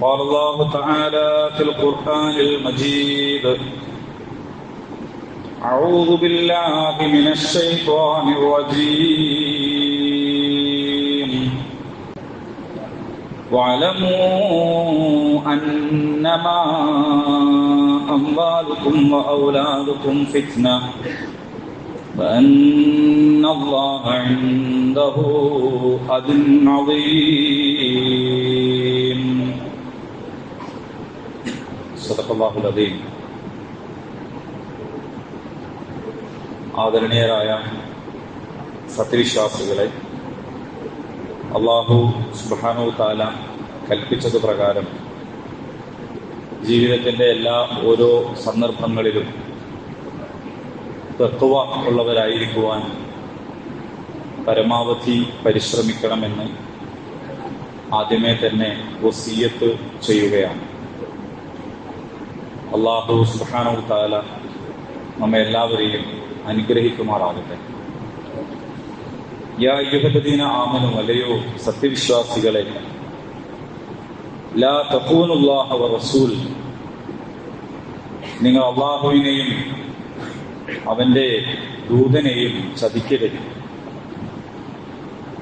قال الله تعالى في القرآن المجيد. أعوذ بالله من الشيطان الرجيم. واعلموا أنما أموالكم وأولادكم فتنة وأن الله عنده أجر عظيم. സദഖ ആദരണീയരായ സത്യവിശ്വാസികളെ അള്ളാഹു സുബാനു താല കൽപ്പിച്ചത് പ്രകാരം ജീവിതത്തിന്റെ എല്ലാ ഓരോ സന്ദർഭങ്ങളിലും തത്വ ഉള്ളവരായിരിക്കുവാൻ പരമാവധി പരിശ്രമിക്കണമെന്ന് ആദ്യമേ തന്നെ വസീയത്ത് ചെയ്യുകയാണ്. അള്ളാഹു സുഹാനോ താല നമ്മെ എല്ലാവരെയും അനുഗ്രഹിക്കുമാറാകട്ടെ. യാ യുഹദീന ആമനു അലയോ സത്യവിശ്വാസികളെ ലാ തഖൂനുല്ലാഹ വ റസൂൽ. നിങ്ങൾ അള്ളാഹുവിനെയും അവന്റെ ദൂതനെയും ചതിക്കരുത്.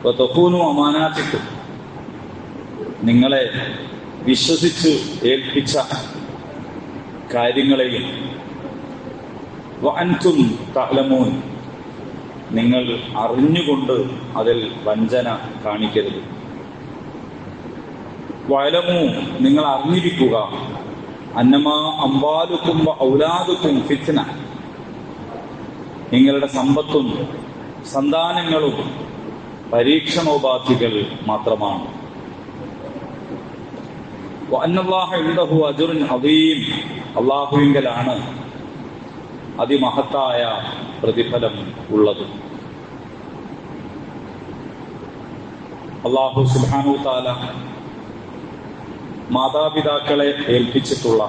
തഫൂനു അമാനാത്തിക്കും. നിങ്ങളെ വിശ്വസിച്ച് ഏൽപ്പിച്ച കാര്യങ്ങളെയും വാൻതും തഅലമൂൻ. നിങ്ങൾ അറിഞ്ഞുകൊണ്ട് അതിൽ വഞ്ചന കാണിക്കരുത്. വലമു നിങ്ങൾ അറിഞ്ഞിരിക്കുക. അന്നമാ അമ്പാലുക്കും ഔലാദുക്കും ഫിത്ന. നിങ്ങളുടെ സമ്പത്തും സന്താനങ്ങളും പരീക്ഷണോപാധികൾ മാത്രമാണ്. അള്ളാഹുവിങ്കലാണ് അതിമഹത്തായ പ്രതിഫലം ഉള്ളത്. അള്ളാഹു സുബാനു താല മാതാപിതാക്കളെ ഏൽപ്പിച്ചിട്ടുള്ള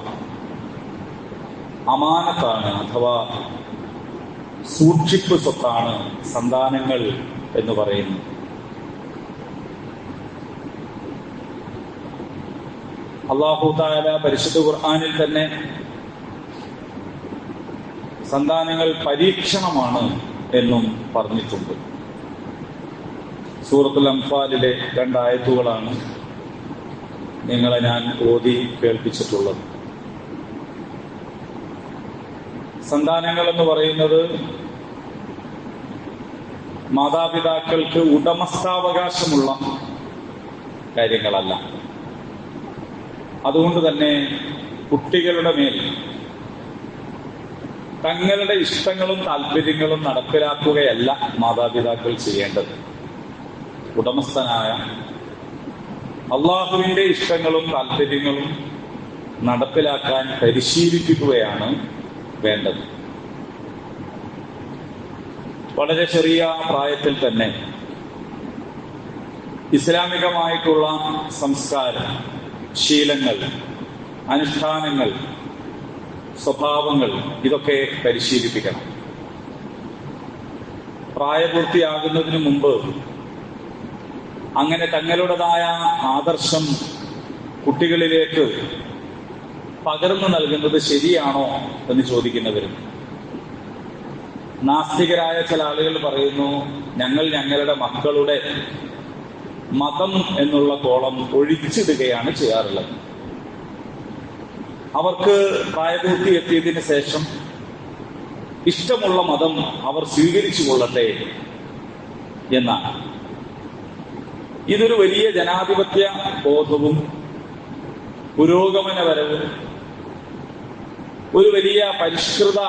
അമാനത്താണ് അഥവാ സൂക്ഷിപ്പ് സ്വത്താണ് സന്താനങ്ങൾ എന്ന് പറയുന്നത്. അള്ളാഹു താല പരിശുദ്ധ ഖുർആാനിൽ തന്നെ സന്താനങ്ങൾ പരീക്ഷണമാണ് എന്നും പറഞ്ഞിട്ടുണ്ട്. സൂറത്തുൽ അംഫാലിലെ രണ്ടായത്തുകളാണ് നിങ്ങളെ ഞാൻ ഓതി കേൾപ്പിച്ചിട്ടുള്ളത്. സന്താനങ്ങൾ എന്ന് പറയുന്നത് മാതാപിതാക്കൾക്ക് ഉടമസ്ഥാവകാശമുള്ള കാര്യങ്ങളല്ല. അതുകൊണ്ട് തന്നെ കുട്ടികളുടെ മേൽ തങ്ങളുടെ ഇഷ്ടങ്ങളും താല്പര്യങ്ങളും നടപ്പിലാക്കുകയല്ല മാതാപിതാക്കൾ ചെയ്യേണ്ടത്. ഉടമസ്ഥനായ അള്ളാഹുവിന്റെ ഇഷ്ടങ്ങളും താല്പര്യങ്ങളും നടപ്പിലാക്കാൻ പരിശീലിപ്പിക്കുകയാണ് വേണ്ടത്. വളരെ ചെറിയ പ്രായത്തിൽ തന്നെ ഇസ്ലാമികമായിട്ടുള്ള സംസ്കാരം ശീലങ്ങൾ അനുഷ്ഠാനങ്ങൾ സ്വഭാവങ്ങൾ ഇതൊക്കെ പരിശീലിപ്പിക്കണം. പ്രായപൂർത്തിയാകുന്നതിന് മുമ്പ് അങ്ങനെ തങ്ങളുടേതായ ആദർശം കുട്ടികളിലേക്ക് പകർന്നു നൽകുന്നത് ശരിയാണോ എന്ന് ചോദിക്കുന്നവരും. നാസ്തികരായ ചില ആളുകൾ പറയുന്നു ഞങ്ങൾ ഞങ്ങളുടെ മക്കളുടെ മതം എന്നുള്ള കോളം ഒഴിച്ചിടുകയാണ് ചെയ്യാറുള്ളത്. അവർക്ക് പ്രായപൂർത്തി എത്തിയതിന് ശേഷം ഇഷ്ടമുള്ള മതം അവർ സ്വീകരിച്ചു കൊള്ളട്ടെ എന്നാണ്. ഇതൊരു വലിയ ജനാധിപത്യ ബോധവും പുരോഗമനപരവും ഒരു വലിയ പരിഷ്കൃത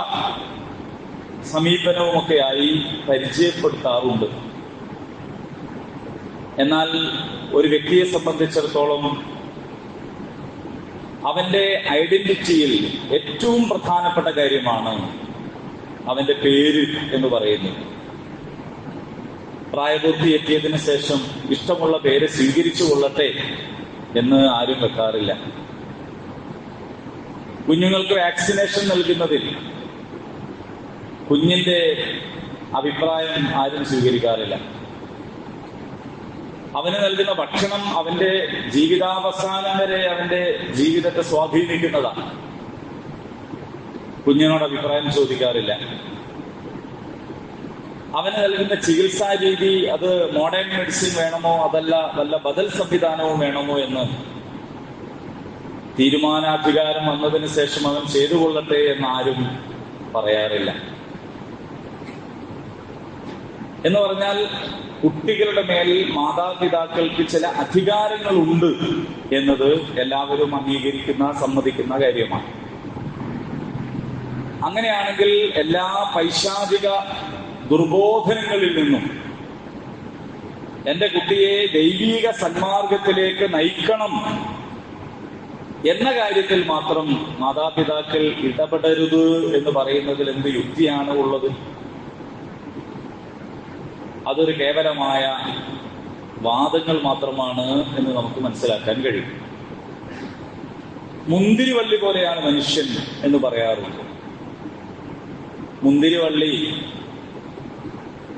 സമീപനവുമൊക്കെയായി പരിചയപ്പെടുത്താറുണ്ട്. എന്നാൽ ഒരു വ്യക്തിയെ സംബന്ധിച്ചിടത്തോളം അവന്റെ ഐഡന്റിറ്റിയിൽ ഏറ്റവും പ്രധാനപ്പെട്ട കാര്യമാണ് അവന്റെ പേര് എന്ന് പറയുന്നത്. പ്രായപൂർത്തി എത്തിയതിനു ശേഷം ഇഷ്ടമുള്ള പേര് സ്വീകരിച്ചു കൊള്ളട്ടെ എന്ന് ആരും വെക്കാറില്ല. കുഞ്ഞുങ്ങൾക്ക് വാക്സിനേഷൻ നൽകുന്നതിൽ കുഞ്ഞിന്റെ അഭിപ്രായം ആരും സ്വീകരിക്കാറില്ല. അവന് നൽകുന്ന ഭക്ഷണം അവന്റെ ജീവിതാവസാനം വരെ അവന്റെ ജീവിതത്തെ സ്വാധീനിക്കുന്നതാണ്. കുഞ്ഞിനോട് അഭിപ്രായം ചോദിക്കാറില്ല. അവന് നൽകുന്ന ചികിത്സാ രീതി അത് മോഡേൺ മെഡിസിൻ വേണമോ അതല്ല വല്ല ബദൽ സംവിധാനവും വേണമോ എന്ന് തീരുമാനാധികാരം വന്നതിന് ശേഷം അവൻ ചെയ്തു കൊള്ളട്ടെ എന്ന് ആരും പറയാറില്ല. എന്ന് പറഞ്ഞാൽ കുട്ടികളുടെ മേൽ മാതാപിതാക്കൾക്ക് ചില അധികാരങ്ങളുണ്ട് എന്നത് എല്ലാവരും അംഗീകരിക്കുന്ന സമ്മതിക്കുന്ന കാര്യമാണ്. അങ്ങനെയാണെങ്കിൽ എല്ലാ പൈശാചിക ദുർബോധനങ്ങളിൽ നിന്നും എന്റെ കുട്ടിയെ ദൈവീക സന്മാർഗത്തിലേക്ക് നയിക്കണം എന്ന കാര്യത്തിൽ മാത്രം മാതാപിതാക്കൾ ഇടപെടരുത് എന്ന് പറയുന്നതിൽ എന്ത് യുക്തിയാണ് ഉള്ളത്? അതൊരു കേവലമായ വാദങ്ങൾ മാത്രമാണ് എന്ന് നമുക്ക് മനസ്സിലാക്കാൻ കഴിയും. മുന്തിരിവള്ളി പോലെയാണ് മനുഷ്യൻ എന്ന് പറയാറുണ്ട്. മുന്തിരിവള്ളി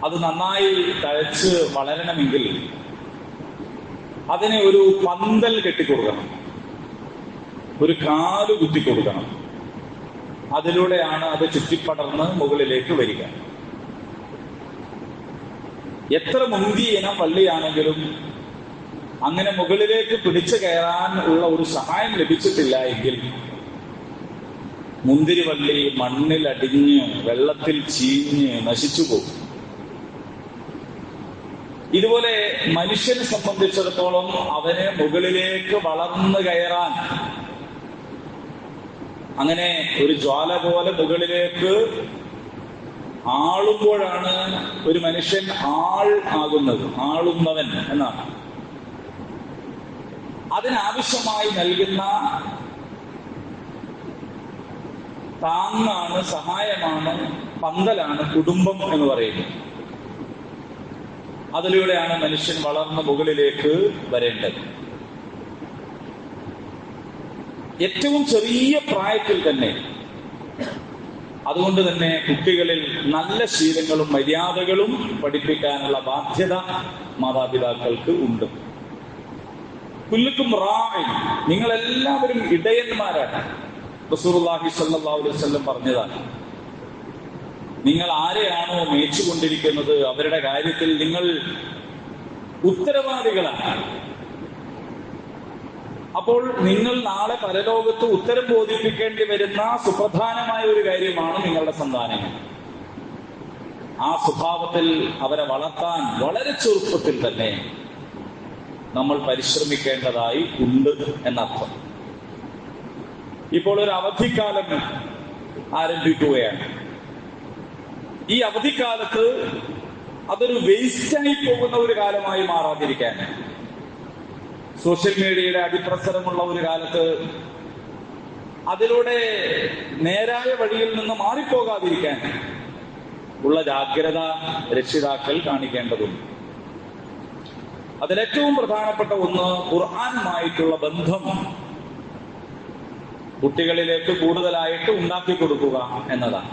അത് നന്നായി തഴച്ച് വളരണമെങ്കിൽ അതിനെ ഒരു പന്തൽ കെട്ടിക്കൊടുക്കണം. ഒരു കാൽ കുത്തിക്കൊടുക്കണം. അതിലൂടെയാണ് അത് ചുറ്റിപ്പടർന്ന് മുകളിലേക്ക് വരിക. എത്ര മുന്തിയ ഇനം പള്ളിയാണെങ്കിലും അങ്ങനെ മുകളിലേക്ക് പിടിച്ചു കയറാൻ ഉള്ള ഒരു സഹായം ലഭിച്ചിട്ടില്ല എങ്കിൽ മണ്ണിൽ അടിഞ്ഞ് വെള്ളത്തിൽ ചീഞ്ഞ് നശിച്ചു പോകും. ഇതുപോലെ മനുഷ്യനെ സംബന്ധിച്ചിടത്തോളം അവന് മുകളിലേക്ക് വളർന്നു കയറാൻ അങ്ങനെ ഒരു ജ്വാല പോലെ മുകളിലേക്ക് ആളുമ്പോഴാണ് ഒരു മനുഷ്യൻ ആൾ ആകുന്നത് ആളുന്നവൻ എന്നാണ്. അതിനാവശ്യമായി നൽകുന്ന താങ്ങാണ് സഹായമാണ് പന്തലാണ് കുടുംബം എന്ന് പറയുന്നത്. അതിലൂടെയാണ് മനുഷ്യൻ വളർന്ന് മുകളിലേക്ക് വരേണ്ടത്. ഏറ്റവും ചെറിയ പ്രായത്തിൽ തന്നെ അതുകൊണ്ട് തന്നെ കുട്ടികളിൽ നല്ല ശീലങ്ങളും മര്യാദകളും പഠിപ്പിക്കാനുള്ള ബാധ്യത മാതാപിതാക്കൾക്ക് ഉണ്ട്. പുല്ലുക്കും റായി നിങ്ങളെല്ലാവരും ഇടയന്മാരാണ്. റസൂർലാഹി സല്ലാ വല്ലം പറഞ്ഞതാണ് നിങ്ങൾ ആരെയാണോ മേച്ചുകൊണ്ടിരിക്കുന്നത് അവരുടെ കാര്യത്തിൽ നിങ്ങൾ ഉത്തരവാദികളാണ്. അപ്പോൾ നിങ്ങൾ നാളെ പരലോകത്ത് ഉത്തരം ബോധിപ്പിക്കേണ്ടി വരുന്ന സുപ്രധാനമായ ഒരു കാര്യമാണ് നിങ്ങളുടെ സന്താനങ്ങൾ ആ സ്വഭാവത്തിൽ അവരെ വളർത്താൻ വളരെ ചെറുപ്പത്തിൽ തന്നെ നമ്മൾ പരിശ്രമിക്കേണ്ടതായി ഉണ്ട് എന്നർത്ഥം. ഇപ്പോൾ ഒരു അവധിക്കാലം ആരംഭിക്കുകയാണ്. ഈ അവധിക്കാലത്ത് അതൊരു വേസ്റ്റായി പോകുന്ന ഒരു കാലമായി മാറാതിരിക്കാൻ. സോഷ്യൽ മീഡിയയുടെ അതിപ്രസരമുള്ള ഒരു കാലത്ത് അതിലൂടെ നേരായ വഴിയിൽ നിന്ന് മാറിപ്പോകാതിരിക്കാൻ ഉള്ള ജാഗ്രത രക്ഷിതാക്കൾ കാണിക്കേണ്ടതുണ്ട്. അതിലേറ്റവും പ്രധാനപ്പെട്ട ഒന്ന് ഖുർആാനുമായിട്ടുള്ള ബന്ധം കുട്ടികളിലേക്ക് കൂടുതലായിട്ട് ഉണ്ടാക്കി കൊടുക്കുക എന്നതാണ്.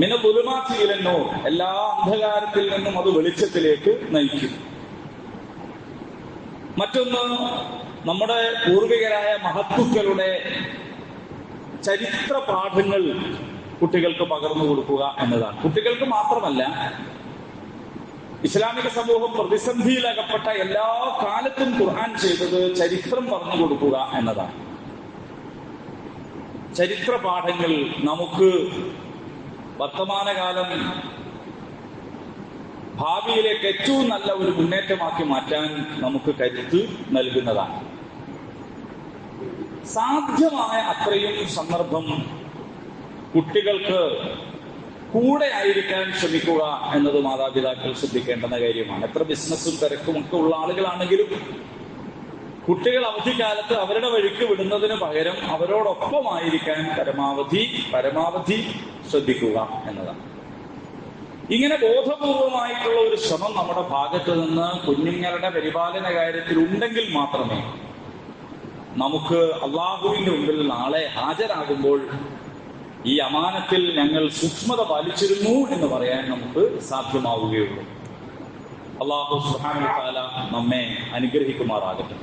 മിന ദുലുമാത്തിയിലെന്നോ എല്ലാ അന്ധകാരത്തിൽ നിന്നും അത് വെളിച്ചത്തിലേക്ക് നയിക്കും. മറ്റൊന്ന് നമ്മുടെ പൂർവികരായ മഹത്തുക്കളുടെ ചരിത്ര പാഠങ്ങൾ കുട്ടികൾക്ക് പകർന്നു കൊടുക്കുക എന്നതാണ്. കുട്ടികൾക്ക് മാത്രമല്ല ഇസ്ലാമിക സമൂഹം പ്രതിസന്ധിയിലകപ്പെട്ട എല്ലാ കാലത്തും ഖുർആൻ ചെയ്തത് ചരിത്രം പറഞ്ഞു കൊടുക്കുക എന്നതാണ്. ചരിത്ര പാഠങ്ങൾ നമുക്ക് വർത്തമാനകാലം ഭാവിയിലേക്ക് ഏറ്റവും നല്ല ഒരു മുന്നേറ്റമാക്കി മാറ്റാൻ നമുക്ക് കരുത്ത് നൽകുന്നതാണ്. സാധ്യമായ അത്രയും സന്ദർഭം കുട്ടികൾക്ക് കൂടെ ആയിരിക്കാൻ ശ്രമിക്കുക എന്നത് മാതാപിതാക്കൾ ശ്രദ്ധിക്കേണ്ടുന്ന കാര്യമാണ്. എത്ര ബിസിനസ്സും തിരക്കും ഒക്കെ ഉള്ള ആളുകളാണെങ്കിലും കുട്ടികൾ അവധിക്കാലത്ത് അവരുടെ വഴിക്ക് വിടുന്നതിന് പകരം അവരോടൊപ്പമായിരിക്കാൻ പരമാവധി പരമാവധി ശ്രദ്ധിക്കുക എന്നതാണ്. ഇങ്ങനെ ബോധപൂർവമായിട്ടുള്ള ഒരു ശ്രമം നമ്മുടെ ഭാഗത്ത് നിന്ന് കുഞ്ഞുങ്ങളുടെ പരിപാലന കാര്യത്തിൽ ഉണ്ടെങ്കിൽ മാത്രമേ നമുക്ക് അള്ളാഹുവിന്റെ മുമ്പിൽ നാളെ ഹാജരാകുമ്പോൾ ഈ അമാനത്തിൽ ഞങ്ങൾ സൂക്ഷ്മത പാലിച്ചിരുന്നു എന്ന് പറയാൻ നമുക്ക് സാധ്യമാവുകയുള്ളൂ. അള്ളാഹു സുഹാന നമ്മെ അനുഗ്രഹിക്കുമാറാകട്ടെ.